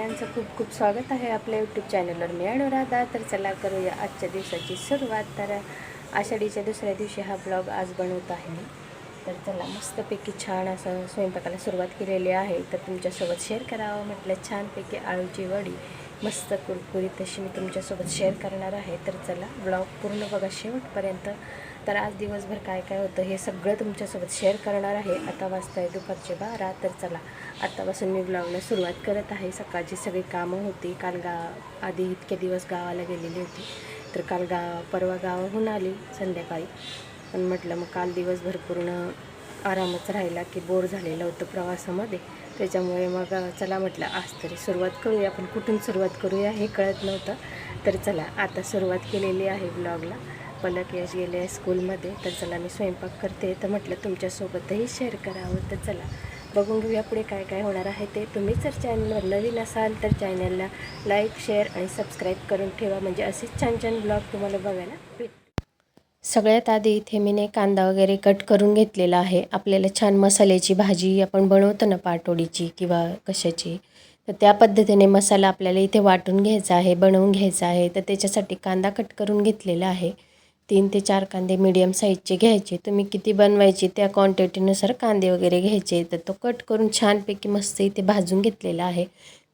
सगळ्यांचं खूप खूप स्वागत आहे आपल्या यूट्यूब चॅनलवर मी अनुराधा तर चला करूया आजच्या दिवसाची सुरुवात. तर आषाढीच्या दुसऱ्या दिवशी हा ब्लॉग आज बनवत आहे मी. तर चला मस्तपैकी छान असं स्वयंपाकाला सुरुवात केलेली आहे. तर तुमच्यासोबत शेअर करावं म्हटलं छानपैकी आळूची वडी मस्त कुरकुरीत तशी मी तुमच्यासोबत शेअर करणार आहे. तर चला ब्लॉग पूर्ण बघा. शेवटपर्यंत तर आज दिवसभर काय काय होतं हे सगळं तुमच्यासोबत शेअर करणार आहे. आता वाजता आहे दुपारचे बारा तर चला आत्तापासून मी ब्लॉगला सुरुवात करत आहे. सकाळची सगळी कामं होती. काल गा आधी इतके दिवस गावाला गेलेली होती. तर काल गा परवा गावाहून आली संध्याकाळी. पण म्हटलं मग काल दिवसभर पूर्ण आरामच राहिला की बोर झालेलं होतं प्रवासामध्ये. त्याच्यामुळे मग चला म्हटलं आज तरी सुरुवात करूया. आपण कुठून सुरुवात करूया हे कळत नव्हतं. तर चला आता सुरुवात केलेली आहे ब्लॉगला पलक यश गेले आहे स्कूलमध्ये तर चला मी स्वयंपाक करते. तर म्हटलं तुमच्यासोबतही शेअर करावं. तर चला बघून घेऊया पुढे काय काय होणार आहे ते. तुम्ही जर चॅनलवर नवीन असाल तर चॅनलला लाईक शेअर आणि सबस्क्राईब करून ठेवा. म्हणजे असेच छान छान ब्लॉग तुम्हाला बघायला भेट सगळ्यात आधी इथे मीने कांदा वगैरे कट करून घेतलेला आहे. आपल्याला छान मसाल्याची भाजी आपण बनवतो ना पाटोडीची किंवा कशाची. तर त्या पद्धतीने मसाला आपल्याला इथे वाटून घ्यायचा आहे बनवून घ्यायचा आहे. तर त्याच्यासाठी कांदा कट करून घेतलेला आहे. तीन ते चार कांदे मीडियम साईजचे घ्यायचे. तुम्ही किती बनवायचे त्या क्वांटिटीनुसार कांदे वगैरे घ्यायचे. तर तो कट करून छानपैकी मस्त इथे भाजून घेतलेला आहे.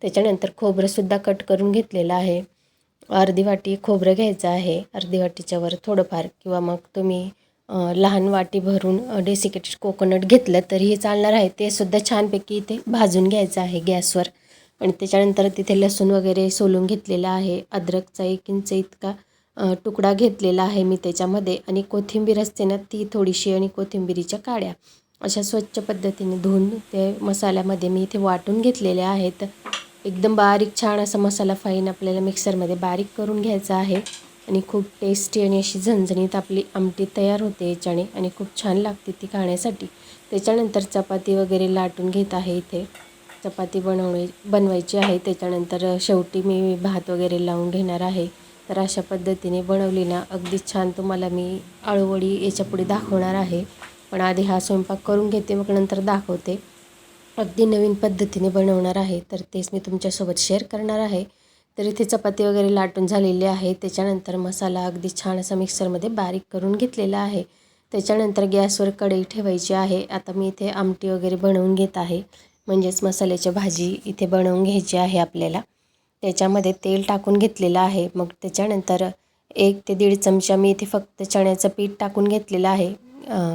त्याच्यानंतर खोबरंसुद्धा कट करून घेतलेलं आहे. अर्धी वाटी खोबरं घ्यायचं आहे. अर्धी वाटीच्या वर थोडंफार किंवा मग तुम्ही लहान वाटी भरून डेसिकेटेड कोकोनट घेतलं तरीही चालणार आहे. ते सुद्धा छानपैकी इथे भाजून घ्यायचं आहे गॅसवर आणि त्याच्यानंतर तिथे लसूण वगैरे सोलून घेतलेलं आहे. अद्रकचा एक इंच इतका तुकडा घेतलेला आहे मी त्याच्यामध्ये. आणि कोथिंबीर असते ना ती थोडीशी आणि कोथिंबिरीच्या काड्या. अशा स्वच्छ पद्धतीने धुवून ते मसाल्यामध्ये मी इथे वाटून घेतलेले आहेत. एकदम बारीक छान असा मसाला फाईन आपल्याला मिक्सरमध्ये बारीक करून घ्यायचा आहे. आणि खूप टेस्टी आणि अशी झणझणीत आपली आमटी तयार होते याच्याने. आणि खूप छान लागते ती खाण्यासाठी. त्याच्यानंतर चपाती वगैरे लाटून घेत आहे इथे. चपाती बनवणे बनवायची आहे. त्याच्यानंतर शेवटी मी भात वगैरे लावून घेणार आहे. तर अशा पद्धतीने बनवली ना अगदी छान तुम्हाला मी आळूवडी याच्यापुढे दाखवणार आहे. पण आधी हा स्वयंपाक करून घेते मग नंतर दाखवते. अगदी नवीन पद्धतीने बनवणार आहे तर तेच मी तुमच्यासोबत शेअर करणार आहे. तर इथे चपाती वगैरे लाटून झालेली आहे. त्याच्यानंतर मसाला अगदी छान असा मिक्सरमध्ये बारीक करून घेतलेला आहे. त्याच्यानंतर गॅसवर कढई ठेवायची आहे. आता मी इथे आमटी वगैरे बनवून घेत आहे. म्हणजेच मसाल्याची भाजी इथे बनवून घ्यायची आहे आपल्याला. त्याच्यामध्ये तेल टाकून घेतलेलं आहे. मग त्याच्यानंतर एक ते दीड चमचा मी इथे फक्त चण्याचं पीठ टाकून घेतलेलं आहे.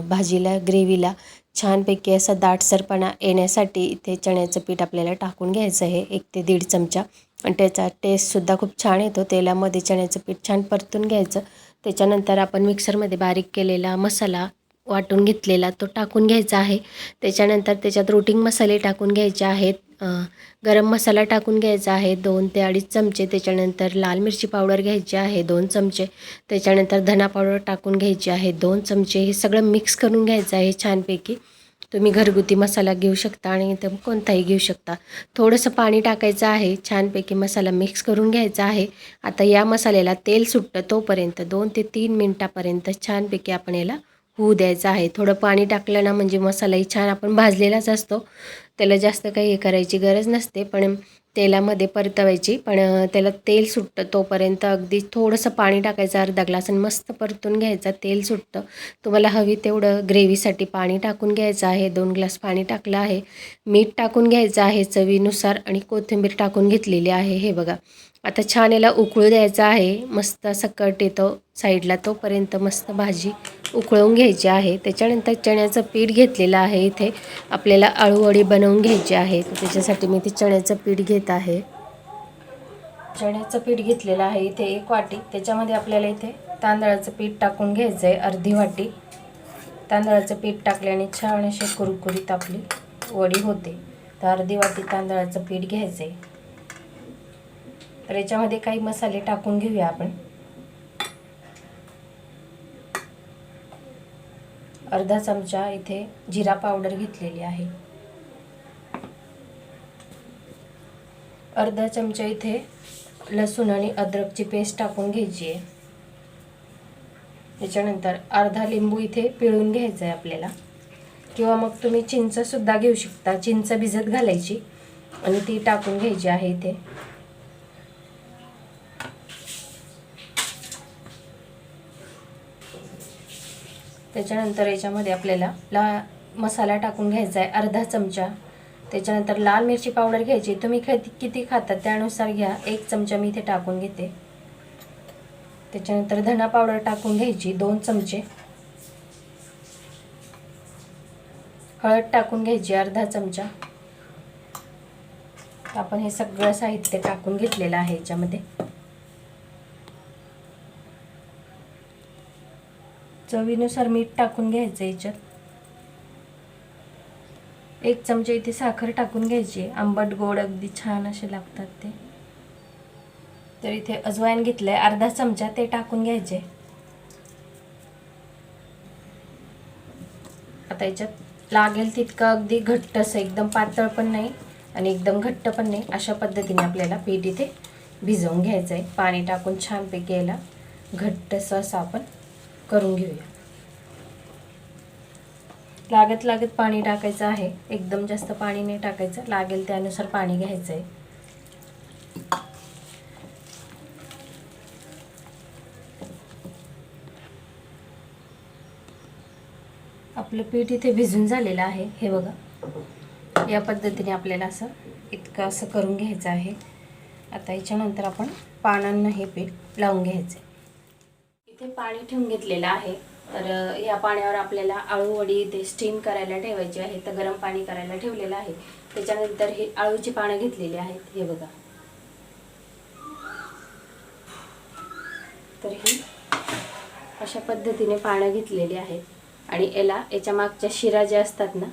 भाजीला ग्रेव्हीला छानपैकी असा दाटसरपणा येण्यासाठी इथे चण्याचं पीठ आपल्याला टाकून घ्यायचं आहे. एक ते दीड चमचा. आणि त्याचा टेस्टसुद्धा खूप छान येतो. तेलामध्ये चण्याचं पीठ छान परतून घ्यायचं. त्याच्यानंतर आपण मिक्सरमध्ये बारीक केलेला मसाला वाटून घेतलेला तो टाकून घ्यायचा आहे. त्याच्यानंतर त्याच्यात रोटिंग मसाले टाकून घ्यायचे आहेत. गरम मसाला टाकून घ्यायचा आहे. दोन ते अडीच चमचे. त्याच्यानंतर लाल मिरची पावडर घ्यायची आहे. दोन चमचे. त्याच्यानंतर धना पावडर टाकून घ्यायची आहे. दोन चमचे. हे सगळं मिक्स करून घ्यायचं आहे छानपैकी. तुम्ही घरगुती मसाला घेऊ शकता आणि तर कोणताही घेऊ शकता. थोडंसं पाणी टाकायचं आहे. छानपैकी मसाला मिक्स करून घ्यायचा आहे. आता या मसाल्याला तेल सुटतं तोपर्यंत दोन ते तीन मिनटापर्यंत छानपैकी आपण याला होऊ द्यायचं आहे. थोडं पाणी टाकलं ना म्हणजे मसालाही छान आपण भाजलेलाच असतो. त्याला जास्त काही हे करायची गरज नसते पण तेलामध्ये परतवायची. पण त्याला तेल सुटतं तोपर्यंत अगदी थोडंसं पाणी टाकायचं अर्धा ग्लास आणि मस्त परतून घ्यायचा. तेल सुटतं. तुम्हाला हवी तेवढं ग्रेव्हीसाठी पाणी टाकून घ्यायचं आहे. दोन ग्लास पाणी टाकलं आहे. मीठ टाकून घ्यायचं आहे चवीनुसार आणि कोथिंबीर टाकून घेतलेली आहे. हे बघा. आता छान याला उकळू द्यायचं आहे. मस्त सकट कट येतो साईडला तोपर्यंत मस्त भाजी उकळवून घ्यायची आहे. त्याच्यानंतर चण्याचं पीठ घेतलेलं आहे इथे. आपल्याला अळूवडी बनवून घ्यायची आहे. त्याच्यासाठी मी ते चण्याचं पीठ घेत आहे. चण्याचं पीठ घेतलेलं आहे इथे एक वाटी. त्याच्यामध्ये आपल्याला इथे तांदळाचं पीठ टाकून घ्यायचं आहे अर्धी वाटी. तांदळाचं पीठ टाकल्याने छान अशी कुरकुरीत आपली वडी होते. तर अर्धी वाटी तांदळाचं पीठ घ्यायचं आहे तर याच्यामध्ये काही मसाले टाकून घेऊया आपण. अर्धा चमचा इथे जिरा पावडर घेतलेली आहे. अर्धा चमचा इथे लसूण आणि अद्रकची पेस्ट टाकून घ्यायची आहे. त्याच्यानंतर अर्धा लिंबू इथे पिळून घ्यायचा आहे आपल्याला. किंवा मग तुम्ही चिंचसुद्धा घेऊ शकता. चिंच भिजत घालायची आणि ती टाकून घ्यायची आहे इथे. त्याच्यानंतर याच्यामध्ये आपल्याला ला मसाला टाकून घ्यायचा आहे अर्धा चमचा. त्याच्यानंतर लाल मिरची पावडर घ्यायची. तुम्ही ख किती खातात त्यानुसार घ्या. एक चमचा मी इथे टाकून घेते. त्याच्यानंतर धना पावडर टाकून घ्यायची दोन चमचे. हळद टाकून घ्यायची अर्धा चमचा. आपण हे सगळं साहित्य टाकून घेतलेलं आहे याच्यामध्ये. चवीनुसार मीठ टाकून घ्यायचं याच्यात. एक चमचा इथे साखर टाकून घ्यायची. आंबट गोड अगदी छान असे लागतात ते. तर इथे अजवाईन घेतलंय. अर्धा चमचा ते टाकून घ्यायचे. आता याच्यात लागेल तितकं अगदी घट्ट असं एकदम पातळ पण नाही आणि एकदम घट्ट पण नाही. अशा पद्धतीने आपल्याला पीठ इथे भिजवून घ्यायचं आहे पाणी टाकून छानपैकी यायला घट्टसं असं आपण करून घेऊया. लागत लागत पाणी टाकायचं आहे. एकदम जास्त पाणी नाही टाकायचं. लागेल त्यानुसार पाणी घ्यायचं आहे आपलं पीठ इथे भिजून झालेलं आहे. हे बघा. या पद्धतीने आपल्याला असं इतकं असं करून घ्यायचं आहे. आता याच्यानंतर आपण पानांना हे पीठ लावून घ्यायचं आहे इथे पाणी ठेवून घेतलेलं आहे. तर या पाण्यावर आपल्याला आळूवडी ते स्टीम करायला ठेवायची आहे. तर गरम पाणी करायला ठेवलेलं आहे. त्याच्यानंतर हे आळूची पानं घेतलेली आहेत. हे बघा. तर ही अशा पद्धतीने पानं घेतलेली आहेत. आणि याला याच्या मागच्या शिरा ज्या असतात ना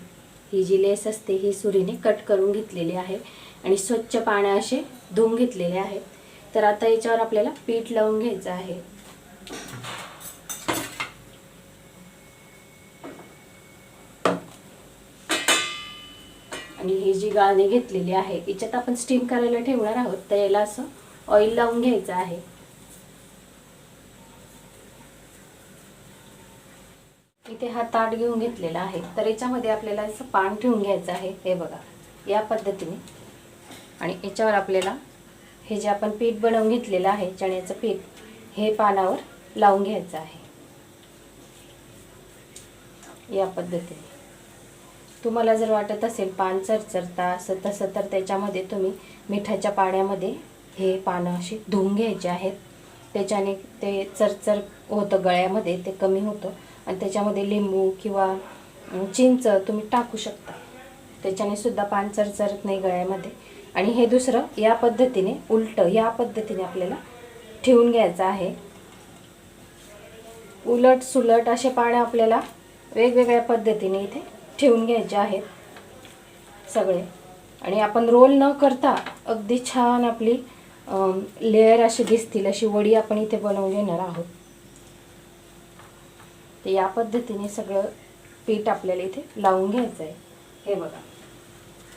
ही जी लेस असते ही सुरीने कट करून घेतलेली आहे. आणि स्वच्छ पानं असे धुवून घेतलेले आहेत. तर आता याच्यावर आपल्याला पीठ लावून घ्यायचं आहे. आणि ही जी गाळणी घेतलेली आहे याच्यात आपण स्टीम करायला ठेवणार आहोत तर याला असं ऑइल लावून घ्यायचं आहे. इथे हा ताट घेऊन घेतलेला आहे तर याच्यामध्ये आपल्याला असं पान ठेवून घ्यायचं आहे हे बघा या पद्धतीने. आणि याच्यावर आपल्याला हे जे आपण पीठ बनवून घेतलेलं आहे चण्याचं पीठ हे पानावर लावून घ्यायचं आहे. या पद्धतीने. तुम्हाला जर वाटत असेल पान चरचरता असं तसं तर त्याच्यामध्ये तुम्ही मिठाच्या पाण्यामध्ये हे पानं अशी धुवून घ्यायचे आहेत. त्याच्याने ते चरचर होतं गळ्यामध्ये ते कमी होतं. आणि त्याच्यामध्ये लिंबू किंवा चिंच तुम्ही टाकू शकता. त्याच्याने सुद्धा पान चरचरत नाही गळ्यामध्ये. आणि हे दुसरं या पद्धतीने उलटं या पद्धतीने आपल्याला ठेवून घ्यायचं आहे. उलट सुलट असे पाने आपल्याला वेगवेगळ्या पद्धतीने इथे ठेवून घ्यायचे आहेत सगळे. आणि आपण रोल न करता अगदी छान आपली लेअर अशी दिसतील अशी वडी आपण इथे बनवून घेणार आहोत. तर या पद्धतीने सगळं पीठ आपल्याला इथे लावून घ्यायचं आहे. हे बघा.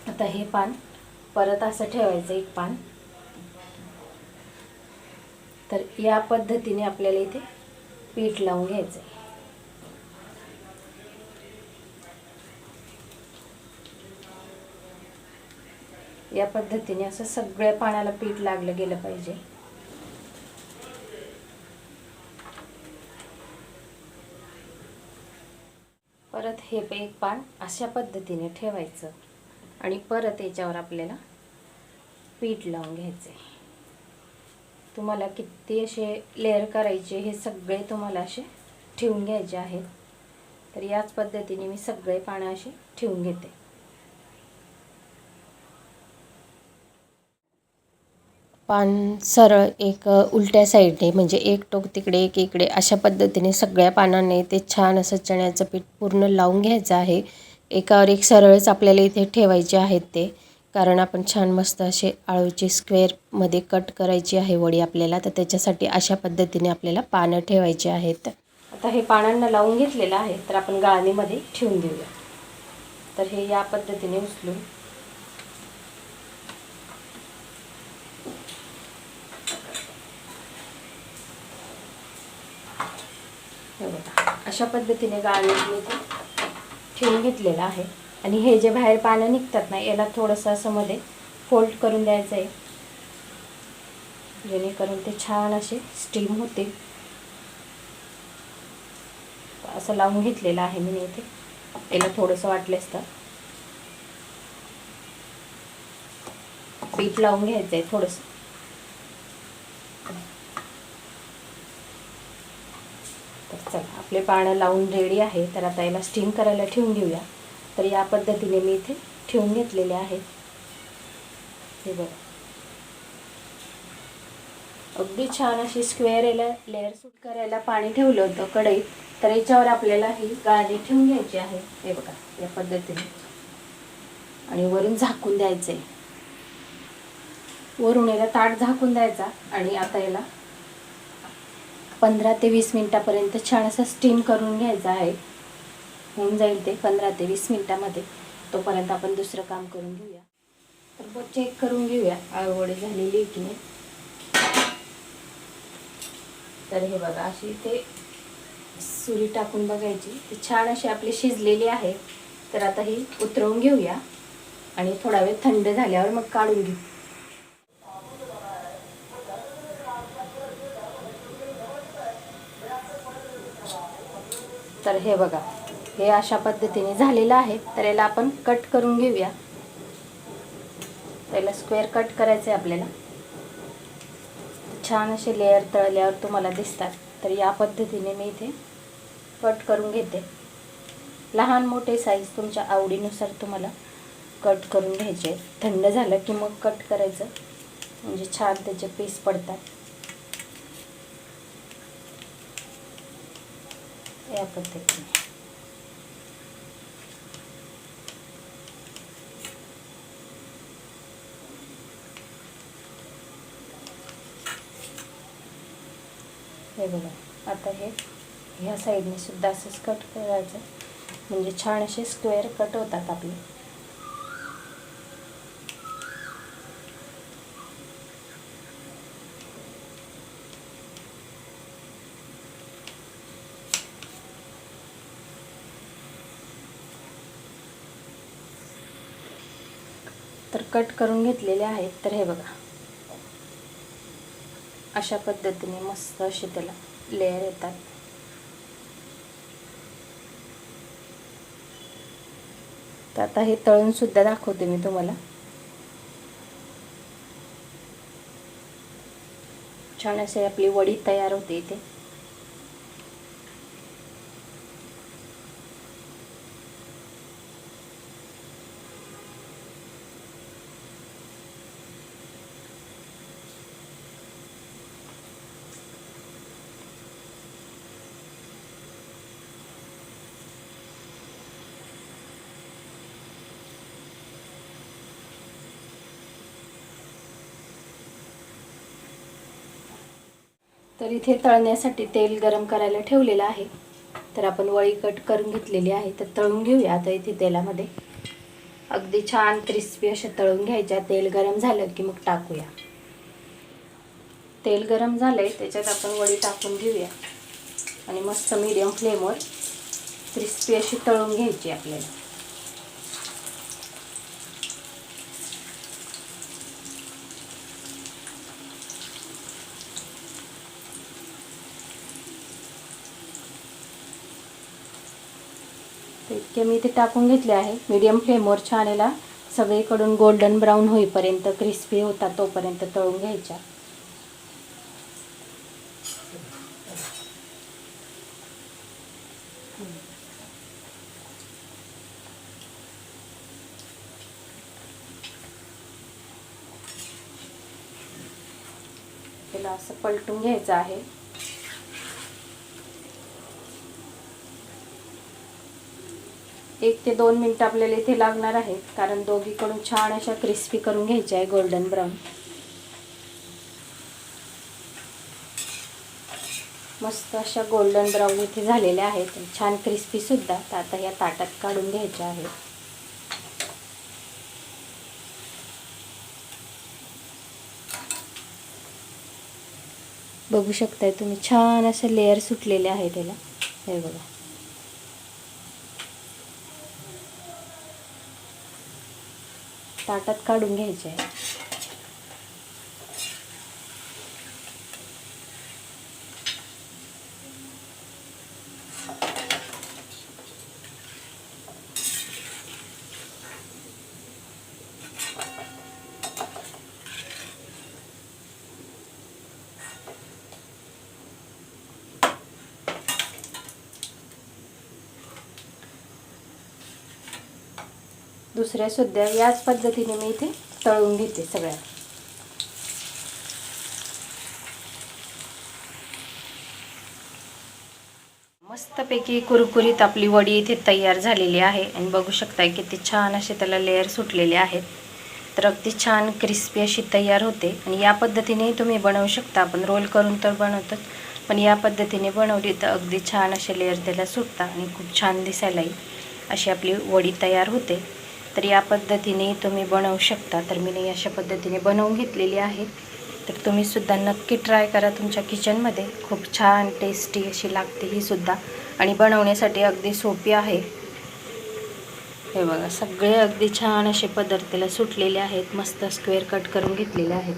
आता हे पान परत असं ठेवायचं एक पान. तर या पद्धतीने आपल्याला इथे पीठ लावून घ्यायचं. आहे या पद्धतीने असं सगळ्या पाण्याला पीठ लागलं गेलं पाहिजे. परत हे पे- एक पान अशा पद्धतीने ठेवायचं आणि परत याच्यावर आपल्याला पीठ लावून घ्यायचे तुम्हाला किती असे लेअर करायचे हे सगळे तुम्हाला असे ठेवून घ्यायचे आहेत. तर याच पद्धतीने मी सगळे पानं असे ठेवून घेते. पान सरळ एक उलट्या साईडने म्हणजे एक टोक तिकडे एक इकडे अशा पद्धतीने सगळ्या पानांनी ते छान असं चण्याचं पीठ पूर्ण लावून घ्यायचं आहे. एकावर एक सरळच आपल्याला इथे ठेवायचे आहेत ते. कारण आपण छान मस्त असे आळूचे स्क्वेअरमध्ये कट करायची आहे वडी आपल्याला तर त्याच्यासाठी अशा पद्धतीने आपल्याला पानं ठेवायची आहेत. आता हे पानांना लावून घेतलेलं आहे तर आपण गाळणीमध्ये ठेवून देऊया. तर हे या पद्धतीने उचलून अशा पद्धतीने गाळणी ठेवून घेतलेलं आहे. आणि हे जे बाहेर पानं निघतात ना याला थोडंसं असं मध्ये फोल्ड करून द्यायचं आहे जेणेकरून ते छान असे स्टीम होते असं लावून घेतलेलं आहे मी इथे. याला थोडंसं वाटलं असतं. पीठ लावून घ्यायचं आहे थोडंसं. तर चला आपले पानं लावून रेडी आहे. तर आता याला स्टीम करायला ठेवून घेऊया. तर या पद्धतीने मी इथे ठेवून घेतलेले आहेत हे बघा. अगदी छान अशी स्क्वेअर याला लेअर सूट करायला पाणी ठेवलं होतं कढईत. तर याच्यावर आपल्याला ही गाळणी ठेवून घ्यायची आहे. हे बघा या पद्धतीने. आणि वरून झाकून द्यायचं आहे वरून याला ताट झाकून द्यायचा आणि आता याला पंधरा ते वीस मिनिटापर्यंत छान असं स्टीम करून घ्यायचा आहे. होऊन जाईल ते पंधरा ते वीस मिनिटामध्ये. तोपर्यंत आपण दुसरं काम करून घेऊया. तर मग चेक करून घेऊया. आळवडी झालेली आहे की नाही. तर हे बघा अशी ते सुरी टाकून बघायची. ती छान अशी आपली शिजलेली आहे. तर आता ही उतरवून घेऊया. आणि थोडा वेळ थंड झाल्यावर मग काढून घेऊ. तर हे बघा हे अशा पद्धतीने झालेलं आहे. तर याला आपण कट करून घेऊया. त्याला स्क्वेअर कट करायचं आहे आपल्याला. छान असे लेअर तळल्यावर तुम्हाला दिसतात. तर या पद्धतीने मी इथे कट करून घेते. लहान मोठे साईज तुमच्या आवडीनुसार तुम्हाला कट करून घ्यायचे थंड झालं की मग कट करायचं. म्हणजे छान त्याचे पीस पडतात. या पद्धतीने. हे बघा. आता हे ह्या साईडने सुद्धा असंच कट करायचं. म्हणजे छान असे स्क्वेअर कट होतात आपले. तर कट करून घेतलेले आहेत. तर हे बघा. अशा पद्धतीने मस्त असे त्याला लेअर येतात. तर आता हे तळून सुद्धा दाखवते मी तुम्हाला. छान असे आपली वडी तयार होते इथे. तर इथे तळण्यासाठी तेल गरम करायला ठेवलेलं आहे. तर आपण वळी कट करून घेतलेली आहे तर तळून घेऊया. आता इथे तेलामध्ये अगदी छान क्रिस्पी अशा तळून घ्यायच्या. तेल गरम झालं की मग टाकूया. तेल गरम झालंय त्याच्यात आपण वडी टाकून घेऊया. आणि मस्त मीडियम फ्लेमवर क्रिस्पी अशी तळून घ्यायची आपल्याला. इतके मी इथे टाकून घेतले आहे. मीडियम फ्लेमवर छान याला सगळीकडून गोल्डन ब्राऊन होईपर्यंत क्रिस्पी होता तोपर्यंत तळून घ्यायच्या. त्याला असं पलटून घ्यायचं आहे. एक ते दोन मिनटं आपल्याला इथे लागणार आहेत कारण दोघीकडून छान अशा क्रिस्पी करून घ्यायच्या आहे गोल्डन ब्राऊन मस्त अशा गोल्डन ब्राऊन इथे झालेल्या आहेत. छान क्रिस्पीसुद्धा तर आता या ताटात काढून घ्यायच्या आहेत. बघू शकताय तुम्ही छान असे लेअर सुटलेले आहे त्याला हे बघा. ताटात काढून घ्यायचे. आहे दुसऱ्या सुद्धा याच पद्धतीने मी इथे तळून घेते सगळ्या. मस्तपैकी कुरकुरीत आपली वडी इथे तयार झालेली आहे. आणि बघू शकताय किती छान असे त्याला लेअर सुटलेले आहेत. तर अगदी छान क्रिस्पी अशी तयार होते. आणि या पद्धतीने तुम्ही बनवू शकता. आपण रोल करून तर बनवतोच. पण या पद्धतीने बनवली तर अगदी छान असे लेअर त्याला सुटतात. आणि खूप छान दिसायलाही अशी आपली वडी तयार होते. तर या पद्धतीने तुम्ही बनवू शकता. तर मी अशा पद्धतीने बनवून घेतलेली आहे. तर तुम्हीसुद्धा नक्की ट्राय करा तुमच्या किचनमध्ये खूप छान टेस्टी अशी लागते ही सुद्धा. आणि बनवण्यासाठी अगदी सोपी आहे. हे बघा सगळे अगदी छान असे पदार्थाला सुटलेले आहेत. मस्त स्क्वेअर कट करून घेतलेले आहेत.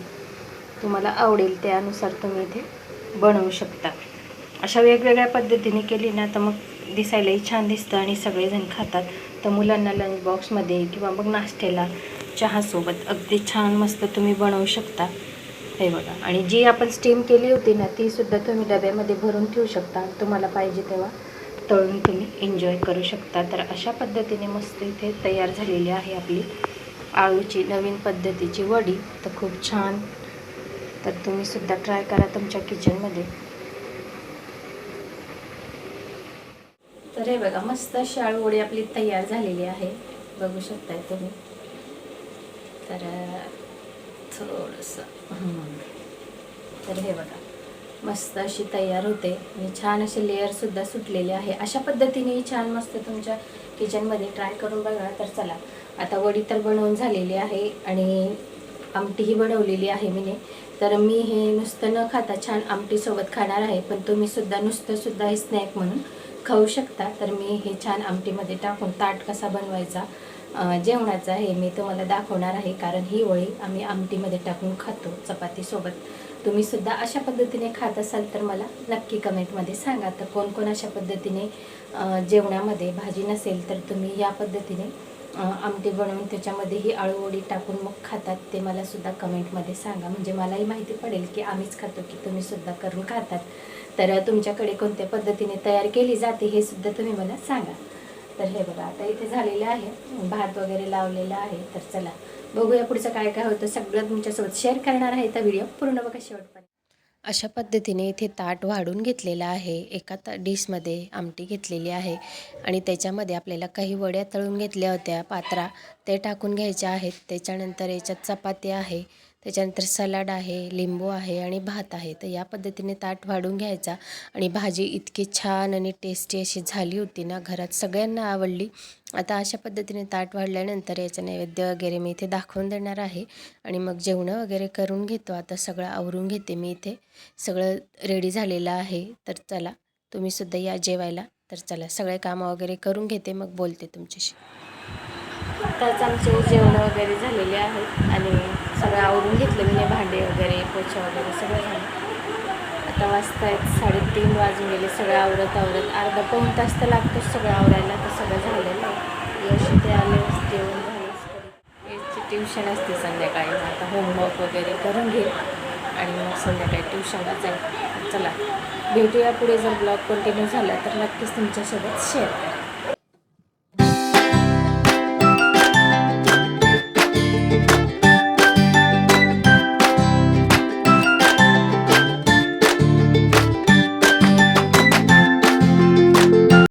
तुम्हाला आवडेल त्यानुसार तुम्ही इथे बनवू शकता. अशा वेगवेगळ्या पद्धतीने केली ना तर मग दिसायलाही छान दिसतं आणि सगळेजण खातात. तर मुलांना लंच बॉक्समध्ये किंवा मग नाश्त्याला चहासोबत अगदी छान मस्त तुम्ही बनवू शकता. हे बघा. आणि जी आपण स्टीम केली होती ना ती सुद्धा तुम्ही डब्यामध्ये भरून ठेवू शकता. तुम्हाला पाहिजे तेव्हा तळून तुम्ही एन्जॉय करू शकता. तर अशा पद्धतीने मस्त इथे तयार झालेली आहे आपली आळूची नवीन पद्धतीची वडी. तर खूप छान. तर तुम्ही सुद्धा ट्राय करा तुमच्या किचनमध्ये तर हे बघा मस्त अशी आळू वडी आपली तयार झालेली आहे. बघू शकताय तुम्ही. तर थोडंसं. तर हे बघा मस्त अशी तयार होते. आणि छान असे लेअरसुद्धा सुटलेले आहे. अशा पद्धतीने छान मस्त तुमच्या किचनमध्ये ट्राय करून बघा. तर चला आता वडी तर बनवून झालेली आहे आणि आमटीही बनवलेली आहे मीने. तर मी हे नुसतं न खाता छान आमटीसोबत खाणार आहे. पण तुम्ही सुद्धा हे स्नॅक म्हणून खाऊ शकता. तर मी हे छान आमटीमध्ये टाकून ताट कसा बनवायचा जेवणाचा हे मी तुम्हाला दाखवणार आहे. कारण ही वळी आम्ही आमटीमध्ये टाकून खातो चपातीसोबत. तुम्ही सुद्धा अशा पद्धतीने खात असाल तर मला नक्की कमेंटमध्ये सांगा. तर कोण कोण अशा पद्धतीने जेवणामध्ये भाजी नसेल तर तुम्ही या पद्धतीने आमटी बनवून त्याच्यामध्ये ही आळूवडी टाकून मग खातात ते मला सुद्धा कमेंटमध्ये सांगा. म्हणजे मलाही माहिती पडेल की आम्हीच खातो की तुम्ही सुद्धा करून खातात. तर तुमच्याकडे कोणत्या पद्धतीने तयार केली जाते हे सुद्धा तुम्ही मला सांगा. तर हे बघा आता इथे झालेलं आहे. भात वगैरे लावलेला आहे. तर चला बघूया पुढचं काय काय होतं. सगळं तुमच्यासोबत शेअर करणार आहे. तर व्हिडिओ पूर्ण बघा शेवटपर्यंत. अशा पद्धतीने इथे ताट वाढून घेतलेलं आहे. एका ता डिशमध्ये आमटी घेतलेली आहे. आणि त्याच्यामध्ये आपल्याला काही वड्या तळून घेतल्या होत्या पात्रा. ते टाकून घ्यायच्या आहेत. त्याच्यानंतर याच्यात चपाती आहे. त्याच्यानंतर सलाड आहे लिंबू आहे आणि भात आहे. तर या पद्धतीने ताट वाढून घ्यायचा आणि भाजी इतकी छान आणि टेस्टी अशी झाली होती ना घरात सगळ्यांना आवडली. आता अशा पद्धतीने ताट वाढल्यानंतर याचं नैवेद्य वगैरे मी इथे दाखवून देणार आहे. आणि मग जेवणं वगैरे करून घेतो. आता सगळं आवरून घेते मी इथे. सगळं रेडी झालेलं आहे. तर चला तुम्हीसुद्धा या जेवायला. तर चला सगळे कामं वगैरे करून घेते. मग बोलते तुमच्याशी. आत्ताच आमचे जेवणं वगैरे झालेले आहेत आणि सगळं आवरून घेतलं मी भांडे वगैरे पोछा वगैरे सगळं झालं. आता वाजता आहेत साडेतीन वाजून गेले सगळं आवरत आवरत अर्धा पाऊण तास तर लागतोच सगळं आवरायला तर सगळं झालेलं आहे. यश ते आले जेवण झालं याची ट्युशन असते संध्याकाळी आता होमवर्क वगैरे करून घे आणि मग संध्याकाळी ट्युशनला जाईल चला भेटूया पुढे जर ब्लॉग कंटिन्यू झाला तर नक्कीच तुमच्यासोबत शेअर करा.